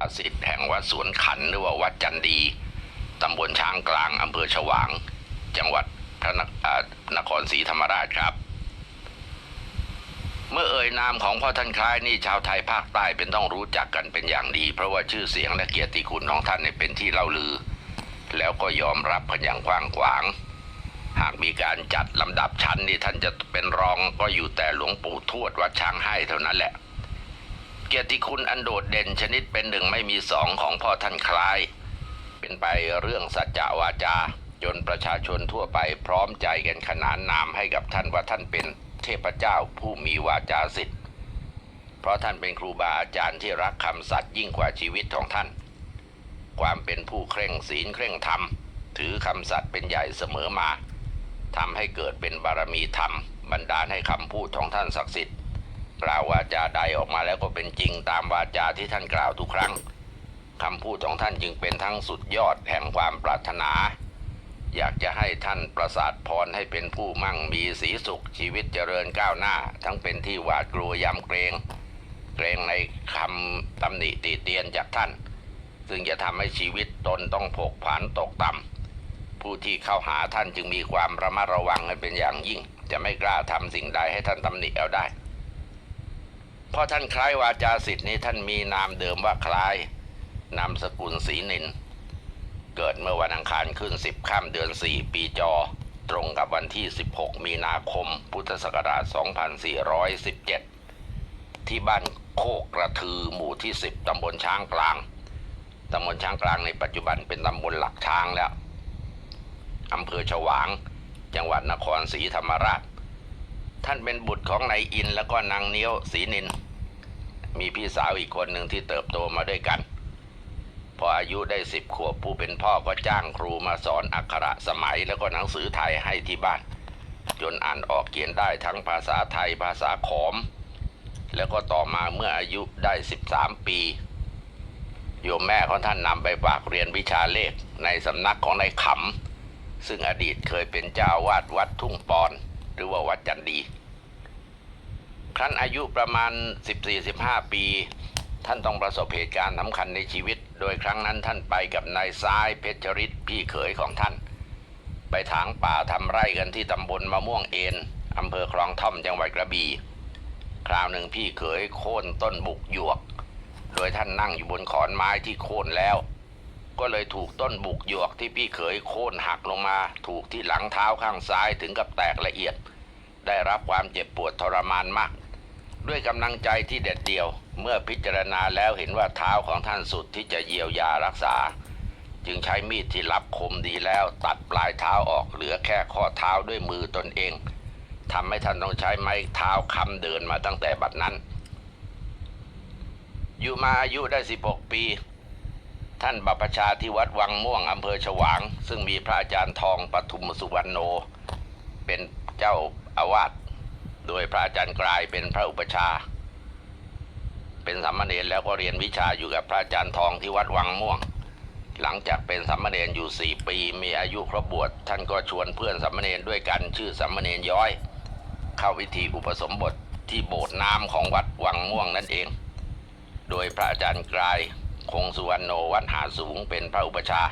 ประสิทธิ์แห่งวัดสวนขันหรือว่าวัดจันดีตำบลช้างกลางอำเภอฉวาง จังหวัดพระนครศรีธรรมราชครับ เมื่อเอ่ยนามของพ่อท่านคล้ายนี่ชาวไทยภาคใต้เป็นต้องรู้จักกันเป็นอย่างดี เพราะว่าชื่อเสียงและเกียรติคุณของท่านเนี่ยเป็นที่เล่าลือ แล้วก็ยอมรับกันอย่างกว้างขวาง หากมีการจัดลำดับชั้นนี่ท่านจะเป็นรองก็อยู่แต่หลวงปู่ทวดวัดช้างให้เท่านั้นแหละ เกียรติคุณอันโดดเด่นชนิดเป็นหนึ่งไม่มีสองของพ่อท่านคล้าย เป็นไปเรื่องสัจจะวาจา จนประชาชนทั่วไปพร้อมใจกันขนานนามให้กับท่านว่าท่านเป็นเทพเจ้าผู้มีวาจาสิทธิ์ เพราะท่านเป็นครูบาอาจารย์ที่รักคำสัตย์ยิ่งกว่าชีวิตของท่าน ความเป็นผู้เคร่งศีลเคร่งธรรม ถือคำสัตย์เป็นใหญ่เสมอมาทำให้เกิดเป็นบารมีธรรมบันดาลให้คำพูดของท่านศักดิ์สิทธิ์ กล่าววาจาใดออกมาแล้วก็เป็นจริงตามวาจาที่ท่านกล่าวทุกครั้งคำพูดของท่านจึงเป็นทั้งสุดยอดแห่งความปรารถนา อยากจะให้ท่านประสาทพรให้เป็นผู้มั่งมีสีสุขชีวิตเจริญก้าวหน้า ทั้งเป็นที่หวาดกลัวยำเกรงเกรงในคำตำหนิติเตียนจากท่าน ซึ่งจะทำให้ชีวิตตนต้องผกผันตกต่ำผู้ที่เข้าหาท่านจึงมีความระมัดระวังกันเป็นอย่างยิ่ง จะไม่กล้าทำสิ่งใดให้ท่านตำหนิเอาได้ เพราะท่านคล้ายวาจาสิทธิ์นี้ท่านมีนามเดิมว่าคล้าย นามสกุลศรีนิน เกิดเมื่อวันอังคารขึ้น 10ค่ำเดือน 4 ปีจอ ตรงกับวันที่ 16 มีนาคม พุทธศักราช 2417 ที่บ้านโคกกระทือหมู่ที่ 10ตำบลช้างกลางตำบลช้างกลางในปัจจุบันเป็นตำบลหลักช้างแล้วอำเภอฉวาง จังหวัดนครศรีธรรมราช ท่านเป็นบุตรของนายอินแล้วก็นางเนี้ยวศรีนิน มีพี่สาวอีกคนหนึ่งที่เติบโตมาด้วยกัน พออายุได้สิบขวบผู้เป็นพ่อก็จ้างครูมาสอนอักขระสมัยแล้วก็หนังสือไทยให้ที่บ้าน จนอ่านออกเขียนได้ทั้งภาษาไทยภาษาขอม แล้วก็ต่อมาเมื่ออายุได้ 13 ปี โยมแม่ของท่านนำไปฝากเรียนวิชาเลขในสำนักของนายขำซึ่งอดีตเคยเป็นเจ้าวาดวัดทุ่งปอน หรือว่าวัดจันดี ครั้นอายุประมาณ 14-15 ปี ท่านต้องประสบเหตุการณ์สำคัญในชีวิต โดยครั้งนั้นท่านไปกับนายซ้ายเพชรฤทธิ์พี่เขยของท่าน ไปถางป่าทำไร่กันที่ตำบลมะม่วงเอนอำเภอคลองท่อมจังหวัดกระบี่คราวหนึ่งพี่เขยโค่นต้นบุกหยวก โดยท่านนั่งอยู่บนขอนไม้ที่โค่นแล้ว ก็เลยถูกต้นบุกหยวกที่พี่เขยโค่นหักลงมา ถูกที่หลังเท้าข้างซ้ายถึงกับแตกละเอียด ได้รับความเจ็บปวดทรมานมาก ด้วยกำลังใจที่เด็ดเดี่ยว เมื่อพิจารณาแล้วเห็นว่าเท้าของท่านสุดที่จะเยียวยารักษา จึงใช้มีดที่รับคมดีแล้วตัดปลายเท้าออกเหลือแค่ข้อเท้าด้วยมือตนเองทำให้ท่านต้องใช้ไม้เท้าค้ำเดินมาตั้งแต่บัดนั้น อยู่มาอายุได้ 16 ปี ท่านบัพพชาที่วัดวังม่วงอำเภอฉวาง ซึ่งมีพระอาจารย์ทองปทุมสุวรรณโน เป็นเจ้าอาวาสโดยพระอาจารย์กลายเป็นพระอุปชา เป็นสามเณรแล้วก็เรียนวิชาอยู่กับพระอาจารย์ทองที่วัดวังม่วง หลังจากเป็นสามเณรอยู่สี่ปี มีอายุครบบวชท่านก็ชวนเพื่อนสามเณรด้วยกันชื่อสามเณรย้อย เข้าวิธีอุปสมบทที่โบสถ์น้ำของวัดวังม่วงนั่นเอง โดยพระอาจารย์กลาย คงสุวรรณโนวัดหาสูงเป็นพระอุปชา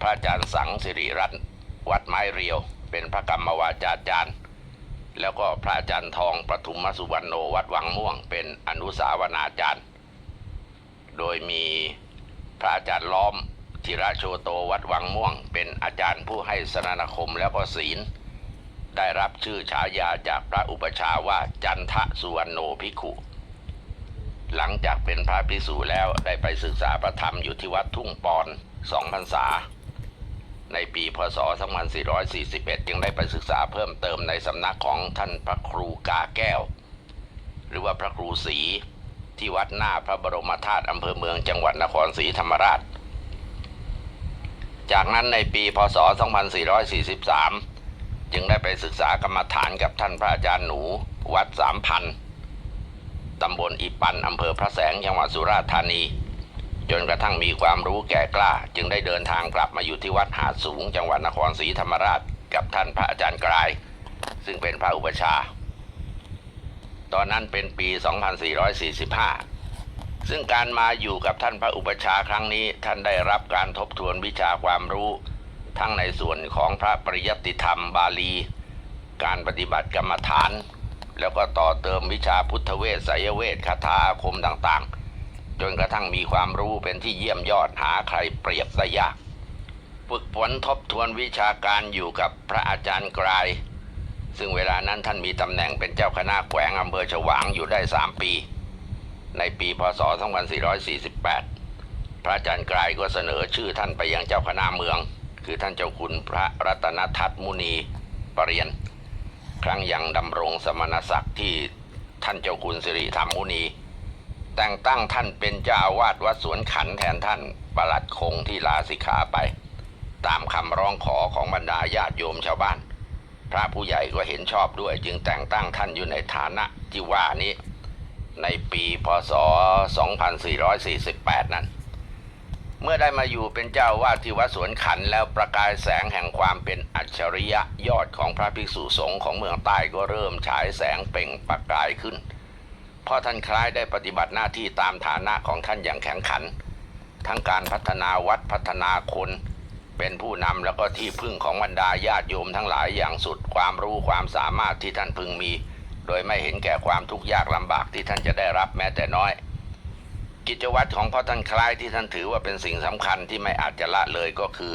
พระอาจารย์สังสิริรัตน์วัดไม้เรียว เป็นพระกรรมวาจาจารย์ แล้วก็พระอาจารย์ทองประทุมสุวรรณโนวัดวังม่วง เป็นอนุสาวนาจารย์ โดยมีพระอาจารย์ล้อมธิระโชโตวัดวังม่วง เป็นอาจารย์ผู้ให้สนานคมแล้วก็ศีล ได้รับชื่อฉายาจากพระอุปชาว่าจันทะสุวรรณโนภิกขุ หลังจากเป็นพระภิกษุแล้วได้ไปศึกษาพระธรรมอยู่ที่วัดทุ่งปอนสองพรรษา ในปีพศ 2441 จึงได้ไปศึกษาเพิ่มเติมในสำนักของท่านพระครูกาแก้ว หรือว่าพระครูศรีที่วัดหน้าพระบรมธาตุอำเภอเมืองจังหวัดนครศรีธรรมราช จากนั้นในปีพศ 2443 จึงได้ไปศึกษากรรมฐานกับท่านพระอาจารย์หนูวัดสามพัน ตำบลอีปันอำเภอพระแสงจังหวัดสุราษฎร์ธานี จนกระทั่งมีความรู้แก่กล้า จึงได้เดินทางกลับมาอยู่ที่วัดหาดสูง จังหวัดนครศรีธรรมราช กับท่านพระอาจารย์กลาย ซึ่งเป็นพระอุปชา ตอนนั้นเป็นปี 2445 ซึ่งการมาอยู่กับท่านพระอุปชาครั้งนี้ ท่านได้รับการทบทวนวิชาความรู้ ทั้งในส่วนของพระปริยัติธรรมบาลี การปฏิบัติกรรมฐาน แล้วก็ต่อเติมวิชาพุทธเวทไสยเวทคาถาอาคมต่างๆ จนกระทั่งมีความรู้เป็นที่เยี่ยมยอดหาใครเปรียบได้ยากฝึกฝนทบทวนวิชาการอยู่กับพระอาจารย์กราย ซึ่งเวลานั้นท่านมีตำแหน่งเป็นเจ้าคณะแขวงอำเภอฉวางอยู่ได้ 3 ปี ในปีพศ 2448 พระอาจารย์กรายก็เสนอชื่อท่านไปยังเจ้าคณะเมือง คือท่านเจ้าคุณพระรัตนทัตมุนีปรริยน ครั้งยังดำรงสมณศักดิ์ที่ท่านเจ้าคุณสิริธรรมมุนี แต่งตั้งท่านเป็นเจ้าอาวาสวัดสวนขันแทนท่านประหลัดคงที่ลาสิกขาไป ตามคำร้องขอของบรรดาญาติโยมชาวบ้าน พระผู้ใหญ่ก็เห็นชอบด้วย จึงแต่งตั้งท่านอยู่ในฐานะที่ว่านี้ ในปีพศ 2448 นั้น เมื่อได้มาอยู่เป็นเจ้าวาดที่วัดสวนขันแล้วประกายแสงแห่งความเป็นอัจฉริยะยอดของพระภิกษุสงฆ์ของเมืองใต้ก็เริ่มฉายแสงเปล่งประกายขึ้นเพราะท่านคล้ายได้ปฏิบัติหน้าที่ตามฐานะของท่านอย่างแข็งขัน ทั้งการพัฒนาวัดพัฒนาคน เป็นผู้นำแล้วก็ที่พึ่งของบรรดาญาติโยมทั้งหลายอย่างสุดความรู้ความสามารถที่ท่านพึงมี โดยไม่เห็นแก่ความทุกข์ยากลำบากที่ท่านจะได้รับแม้แต่น้อย กิจวัตรของพ่อท่านคล้ายที่ท่านถือว่าเป็นสิ่งสำคัญที่ไม่อาจจะละเลยก็คือ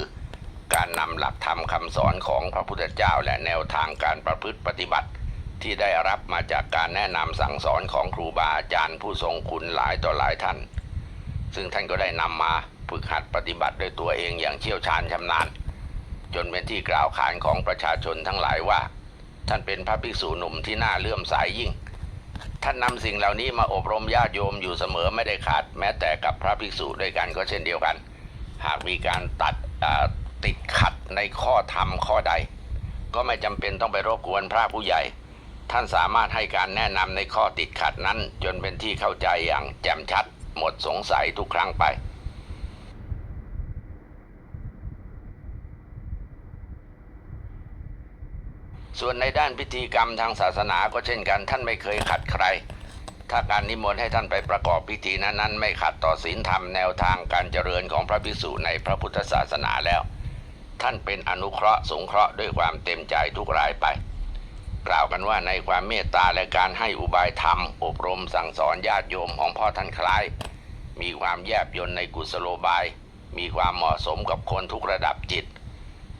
การนำหลักธรรมคำสอนของพระพุทธเจ้า และแนวทางการประพฤติปฏิบัติ ที่ได้รับมาจากการแนะนำสั่งสอนของครูบาอาจารย์ผู้ทรงคุณหลายต่อหลายท่าน ซึ่งท่านก็ได้นำมาฝึกหัดปฏิบัติด้วยตัวเองอย่างเชี่ยวชาญชำนาญ จนเป็นที่กล่าวขานของประชาชนทั้งหลายว่า ท่านเป็นพระภิกษุหนุ่มที่น่าเลื่อมใสยยิ่ง ท่านนำสิ่งเหล่านี้มาอบรมญาติโยมอยู่เสมอไม่ได้ขาด แม้แต่กับพระภิกษุด้วยกันก็เช่นเดียวกัน หากมีการตัดติดขัดในข้อธรรมข้อใด ก็ไม่จำเป็นต้องไปรบกวนพระผู้ใหญ่ ท่านสามารถให้การแนะนำในข้อติดขัดนั้น จนเป็นที่เข้าใจอย่างแจ่มชัด หมดสงสัยทุกครั้งไป ส่วนในด้านพิธีกรรมทางศาสนาก็เช่นกัน ท่านไม่เคยขัดใคร ถ้าการนิมนต์ให้ท่านไปประกอบพิธีนั้นๆไม่ขัดต่อศีลธรรมแนวทางการเจริญของพระภิกษุในพระพุทธศาสนาแล้ว ท่านเป็นอนุเคราะห์สงเคราะห์ด้วยความเต็มใจทุกรายไป กล่าวกันว่าในความเมตตาและการให้อุบายธรรม อบรมสั่งสอนญาติโยมของพ่อท่านคล้าย มีความแยบยลในกุศโลบาย มีความเหมาะสมกับคนทุกระดับจิต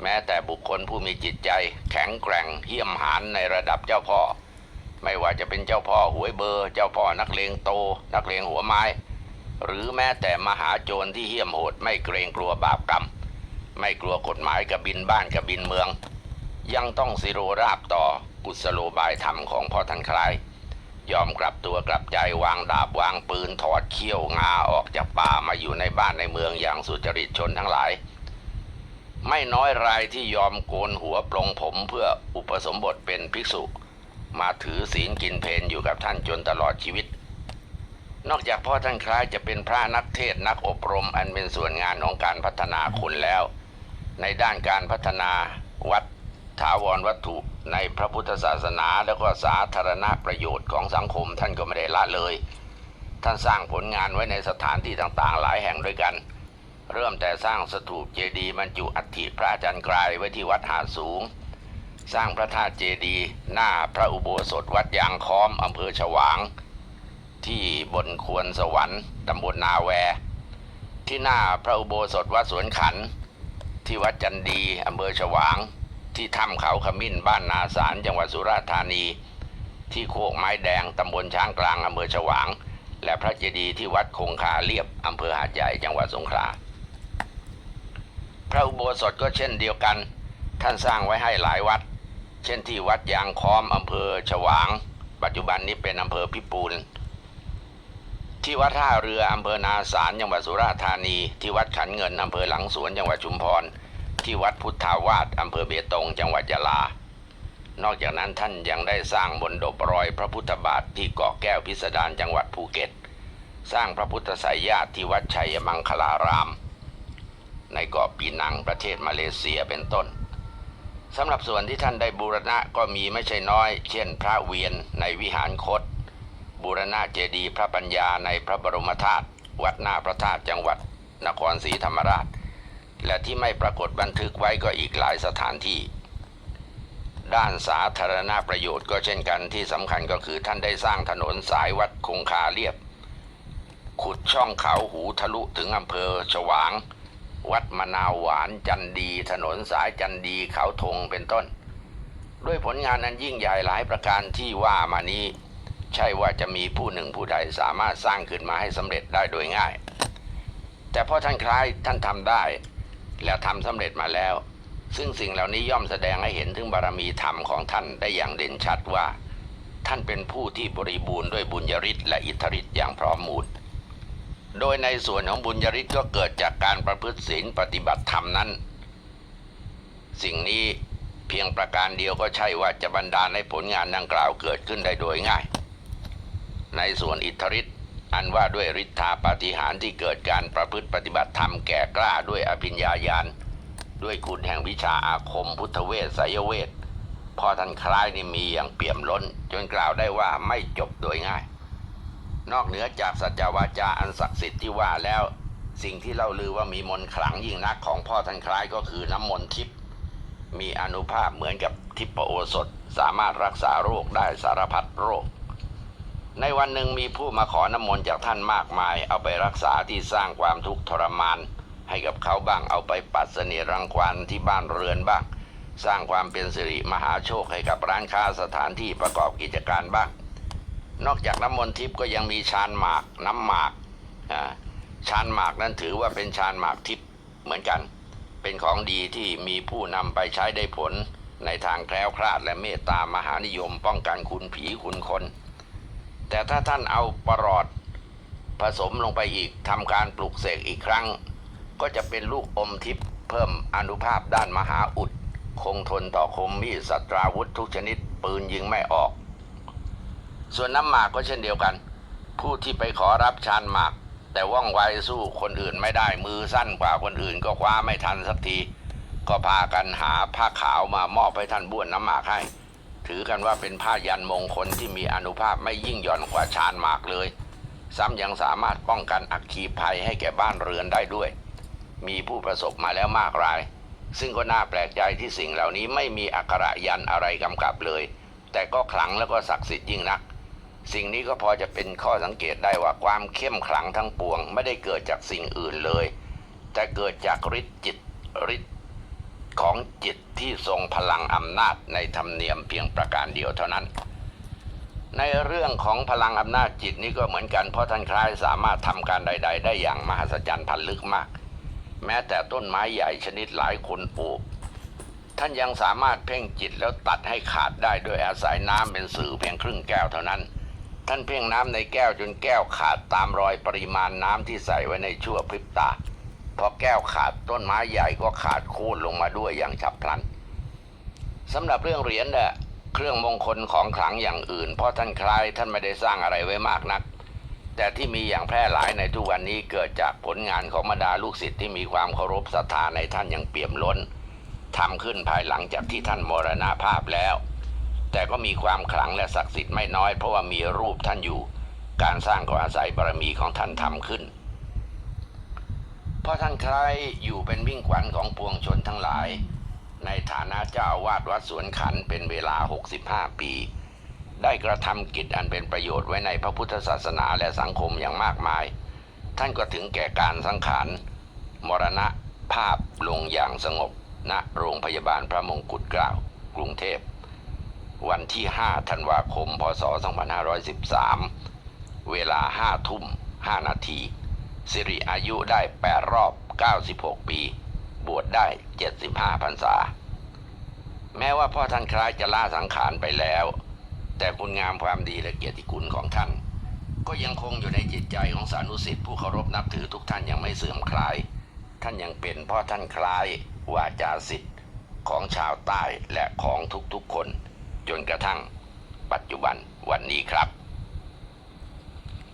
แม้แต่บุคคลผู้มีจิตใจ แข็งแกร่งเหี้ยมหานในระดับเจ้าพ่อ ไม่ว่าจะเป็นเจ้าพ่อหวยเบอร์ เจ้าพ่อนักเลงโต นักเลงหัวไม้ หรือแม้แต่มหาโจรที่เหี้ยมโหดไม่เกรงกลัวบาปกรรม ไม่กลัวกฎหมายกับบินบ้านกับบินเมือง ยังต้องสิโรราบต่อกุศโลบายธรรมของพ่อท่านคล้าย ยอมกลับตัวกลับใจวางดาบวางปืนถอดเขี้ยวงาออกจากป่ามาอยู่ในบ้านในเมืองอย่างสุจริตชนทั้งหลาย ไม่น้อยรายที่ยอมโกนหัวปลงผมเพื่ออุปสมบทเป็นภิกษุ มาถือศีลกินเพนอยู่กับท่านจนตลอดชีวิต นอกจากพ่อท่านคล้ายจะเป็นพระนักเทศนักอบรมอันเป็นส่วนงานของการพัฒนาคนแล้ว ในด้านการพัฒนาวัดถาวรวัตถุในพระพุทธศาสนาแล้วก็สาธารณประโยชน์ของสังคมท่านก็ไม่ได้ละเลย ท่านสร้างผลงานไว้ในสถานที่ต่างๆ หลายแห่งด้วยกัน เริ่มแต่สร้างสถูปเจดีย์บรรจุอัฐิพระอาจารย์กลายไว้ที่วัดหาสูง สร้างพระธาตุเจดีย์หน้าพระอุโบสถวัดยางค้อมอำเภอฉวาง ที่บนควรสวรรค์ตำบลนาแว ที่หน้าพระอุโบสถวัดสวนขัน ที่วัดจันดีอำเภอฉวาง ที่ถ้ำเขาขมิ้นบ้านนาสารจังหวัดสุราษฎร์ธานี ที่โคกไม้แดงตำบลช้างกลางอำเภอฉวาง และพระเจดีย์ที่วัดคงคาเรียบอำเภอหาดใหญ่จังหวัดสงขลา พระอุโบสถก็เช่นเดียวกัน ท่านสร้างไว้ให้หลายวัด เช่นที่วัดยางค้อมอำเภอฉวาง ปัจจุบันนี้เป็นอำเภอพิปูน ที่วัดท่าเรืออำเภอนาสารจังหวัดสุราษฎร์ธานี ที่วัดขันเงินอำเภอหลังสวนจังหวัดชุมพร ที่วัดพุทธาวาสอำเภอเบตง จังหวัดยะลา นอกจากนั้นท่านยังได้สร้างบนดบรอยพระพุทธบาทที่เกาะแก้วพิสดารจังหวัดภูเก็ต สร้างพระพุทธไสยญาติที่วัดชัยมังคลาราม ในเกาะปีนังประเทศมาเลเซียเป็นต้นสำหรับส่วนที่ท่านได้บูรณะก็มีไม่ใช่น้อย เช่น พระเวียนในวิหารคต บูรณะเจดีย์พระปัญญาในพระบรมธาตุวัดหน้าพระธาตุจังหวัดนครศรีธรรมราช และที่ไม่ปรากฏบันทึกไว้ก็อีกหลายสถานที่ ด้านสาธารณประโยชน์ก็เช่นกันที่สำคัญก็คือท่านได้สร้างถนนสายวัดคงคาเรียบ ขุดช่องเขาหูทะลุถึงอำเภอฉวาง วัดมะนาวหวานจันดีถนนสายจันดีเขาธงเป็นต้น ด้วยผลงานนั้นยิ่งใหญ่หลายประการที่ว่ามานี้ ใช่ว่าจะมีผู้หนึ่งผู้ใดสามารถสร้างขึ้นมาให้สำเร็จได้โดยง่าย แต่พราะท่านคล้ายท่านทำได้ และทำสำเร็จมาแล้ว ซึ่งสิ่งเหล่านี้ย่อมแสดงให้เห็นถึงบารมีธรรมของท่านได้อย่างเด่นชัดว่า ท่านเป็นผู้ที่บริบูรณ์ด้วยบุญญาฤทธิ์และอิทธิฤทธิ์อย่างพร้อมมูล โดยในส่วนของบุญญาฤทธิ์ก็เกิดจากการประพฤติศีลปฏิบัติธรรมนั้น สิ่งนี้เพียงประการเดียวก็ใช่ว่าจะบันดาให้ผลงานดังกล่าวเกิดขึ้นได้โดยง่าย ในส่วนอิทธิฤทธิ์อันว่าด้วยฤทธาปฏิหารที่เกิดการประพฤติปฏิบัติธรรมแก่กล้าด้วยอภิญญาญาณด้วยคุณแห่งวิชาอาคมพุทธเวทไสยเวทพอท่านคล้ายนี่มีอย่างเปี่ยมล้น จนกล่าวได้ว่าไม่จบโดยง่าย นอกเหนือจากสัจวาจาอันศักดิ์สิทธิ์ที่ว่าแล้ว สิ่งที่เล่าลือว่ามีมนต์ขลังยิ่งนักของพ่อท่านคล้ายก็คือน้ำมนต์ทิพย์มีอนุภาพเหมือนกับทิพโอสถสามารถรักษาโรคได้สารพัดโรค ในวันหนึ่งมีผู้มาขอน้ำมนต์จากท่านมากมาย เอาไปรักษาที่สร้างความทุกข์ทรมาน ให้กับเขาบ้างเอาไปปัดเสนียดรังควานที่บ้านเรือนบ้าง สร้างความเป็นสิริมหาโชคให้กับร้านค้าสถานที่ประกอบกิจการบ้าง นอกจากน้ำมนต์ทิพย์ก็ยังมีชานหมากน้ำหมากชานหมากนั้นถือว่าเป็นชานหมากทิพย์เหมือนกัน เป็นของดีที่มีผู้นำไปใช้ได้ผลในทางแคล้วคลาดและเมตตามหานิยมป้องกันคุณผีคุณคน แต่ถ้าท่านเอาปรอดผสมลงไปอีกทำการปลุกเสกอีกครั้ง ก็จะเป็นลูกอมทิพย์เพิ่มอนุภาพด้านมหาอุด คงทนต่อคมมีดสัตราวุธทุกชนิดปืนยิงไม่ออก ส่วนน้ำหมากก็เช่นเดียวกัน ผู้ที่ไปขอรับชานหมาก แต่ว่องไวสู้คนอื่นไม่ได้มือสั้นกว่าคนอื่นก็คว้าไม่ทันสักที ก็พากันหาผ้าขาวมามอบให้ท่านบ้วนน้ำหมากให้ ถือกันว่าเป็นผ้ายันมงคลที่มีอนุภาพไม่ยิ่งหย่อนกว่าชานหมากเลย ซ้ำยังสามารถป้องกันอัคคีภัยให้แก่บ้านเรือนได้ด้วย มีผู้ประสบมาแล้วมากรายซึ่งก็น่าแปลกใจที่สิ่งเหล่านี้ไม่มีอักขระยันอะไรกำกับเลย แต่ก็ขลังแล้วก็ศักดิ์สิทธิ์ยิ่งนัก สิ่งนี้ก็พอจะเป็นข้อสังเกตได้ว่าความเข้มขลังทั้งปวง ไม่ได้เกิดจากสิ่งอื่นเลย แต่เกิดจากฤทธิ์จิตฤทธิ์ของจิตที่ทรงพลังอำนาจในธรรมเนียมเพียงประการเดียวเท่านั้น ในเรื่องของพลังอำนาจจิตนี้ก็เหมือนกันเพราะท่านคล้ายสามารถทำการใด ๆ ได้อย่างมหัศจรรย์พันลึกมาก แม้แต่ต้นไม้ใหญ่ชนิดหลายคนปลูกท่านยังสามารถเพ่งจิตแล้วตัดให้ขาดได้โดยอาศัยน้ำเป็นสื่อเพียงครึ่งแก้วเท่านั้น ท่านเพ่งน้ำในแก้วจนแก้วขาดตามรอยปริมาณน้ำที่ใส่ไว้ในชั่วพริบตา พอแก้วขาดต้นไม้ใหญ่ก็ขาดโค่นลงมาด้วยอย่างฉับพลันสำหรับเรื่องเหรียญเนี่ยเครื่องมงคลของขลังอย่างอื่น เพราะท่านคลายท่านไม่ได้สร้างอะไรไว้มากนัก แต่ที่มีอย่างแพร่หลายในทุกวันนี้เกิดจากผลงานของบรรดาลูกศิษย์ที่มีความเคารพศรัทธาในท่านอย่างเปี่ยมล้นทำขึ้นภายหลังจากที่ท่านมรณาภาพแล้ว แต่ก็มีความขลังและศักดิ์สิทธิ์ไม่น้อยเพราะว่ามีรูปท่านอยู่ การสร้างก็อาศัยบารมีของท่านทำขึ้น เพราะท่านใคล้ายอยู่เป็นวิ่งขวัญของปวงชนทั้งหลาย ในฐานะเจ้าวาสวัดสวนขันเป็นเวลา 65 ปี ได้กระทำกิจอันเป็นประโยชน์ไว้ในพระพุทธศาสนาและสังคมอย่างมากมาย ท่านก็ถึงแก่การสังขารมรณะภาพลงอย่างสงบณโรงพยาบาลพระมงกุฎเกล้ากรุงเทพ วันที่ 5 ธันวาคม พศ 2513 เวลา 5 ทุ่ม 5 นาที สิริอายุได้ 8 รอบ 96 ปี บวชได้ 75พรรษา แม้ว่าพ่อท่านคล้ายจะล่าสังขารไปแล้ว แต่คุณงามความดีและเกียรติคุณของท่าน ก็ยังคงอยู่ในจิตใจของสานุสิทธิ์ผู้เคารพนับถือทุกท่านยังไม่เสื่อมคลาย ท่านยังเป็นพ่อท่านคล้ายวาจาสิทธิ์ของชาวใต้และของทุกๆคน จนกระทั่งปัจจุบันวันนี้ครับ